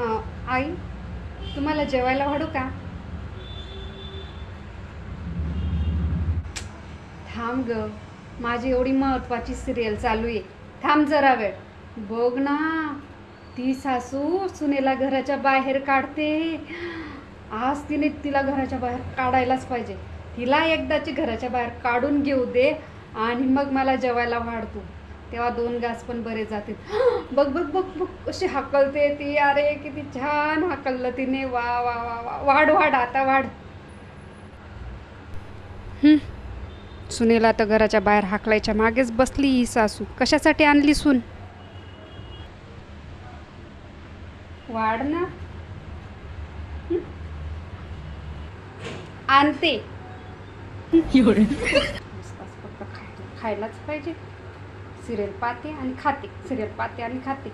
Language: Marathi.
आई तुम्हाला जेवायला वाढू का? थांब ग. माझी एवढी महत्वाची सिरियल चालू आहे. थांब जरा वेळ. बघ ना. ती सासू सुनेला घराच्या बाहेर काढते. आज तिने तिला घराच्या बाहेर काढायलाच पाहिजे. तिला एकदाची घराच्या बाहेर काढून घेऊ दे आणि मग मला जेवायला वाढतो तेव्हा दोन घास पण बरे जातील. बघ बघ बघ बघ कशी हाकलते ती. अरे किती छान हाकललं तिने. वा वा वा वा. वाढ वाढ आता वाढ. सुनेला तर घराच्या बाहेर हाकलायच्या मागेच बसली ही सासू. कशासाठी आणली सून? वाढ ना? आणते. खायलाच पाहिजे. सिरियल पाहते आणि खाते. सिरियल पाहते आणि खाते.